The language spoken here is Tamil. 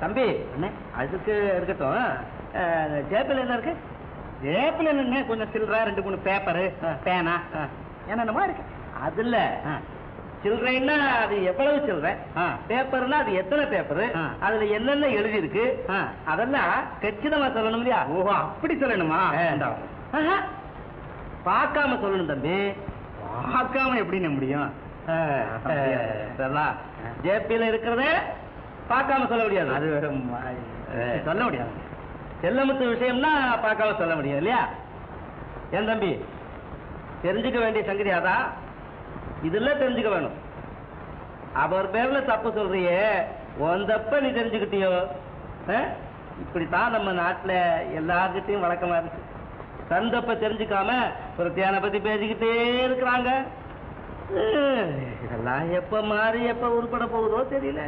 தம்பி. அதுக்கு இருக்கட்டும். ஜேபில் என்ன இருக்கு? ஜேப்பில் என்ன கொஞ்சம் சில்லற ரெண்டு மூணு பேப்பரு பேனா என்னென்னமோ இருக்கு. அதுல. சில்லறைன்னா அது எவ்வளவு சில்லறை. பேப்பர்னா அது எத்தனை பேப்பர். அதுல என்னென்ன எழுதி இருக்கு. அதெல்லாம் கச்சிதமா சொல்லணும் இல்லையா? ஓஹோ அப்படி சொல்லணுமா. பார்க்காம சொல்லணும் தம்பி. பார்க்காம எப்படிண்ணே முடியும்? ஜேபியில இருக்கிறத பார்க்காம சொல்ல முடியாது. அது. சொல்ல முடியாது. செல்லமுத்து விஷயம்னா பார்க்காம சொல்ல முடியும் இல்லையா? ஏன் தம்பி? தெரிஞ்சுக்க வேண்டிய சங்கதி அதான் இதுல தெரிஞ்சுக்க வேணும். அவர் பேர்ல தப்பு சொல்றியே. உன் தப்ப நீ தெரிஞ்சுக்கிட்டியோ? இப்படித்தான் நம்ம நாட்டுல எல்லார்கிட்டயும் வழக்கமா இருக்கு. தன் தப்ப தெரிஞ்சுக்காம ஒரு தியான பத்தி பேசிக்கிட்டே இருக்கிறாங்க. இதெல்லாம் எப்ப மாறி எப்ப உருப்பட போகுதோ தெரியல.